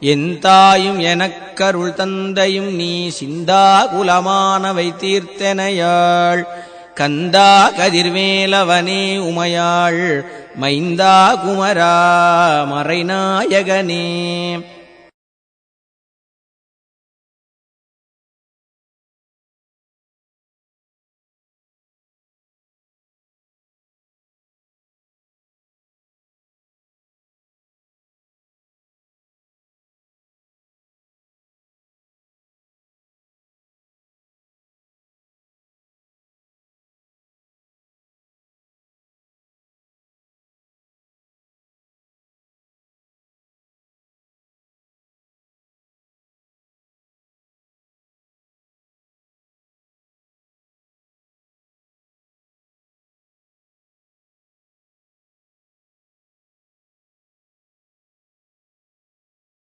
என் தாயும் எனக்கருள் தந்தையும் நீ சிந்தா குலமானவை தீர்த்தனையாள். கந்தா கதிர்வேலவனே உமையாள். மைந்தா குமரா மறைநாயகனே.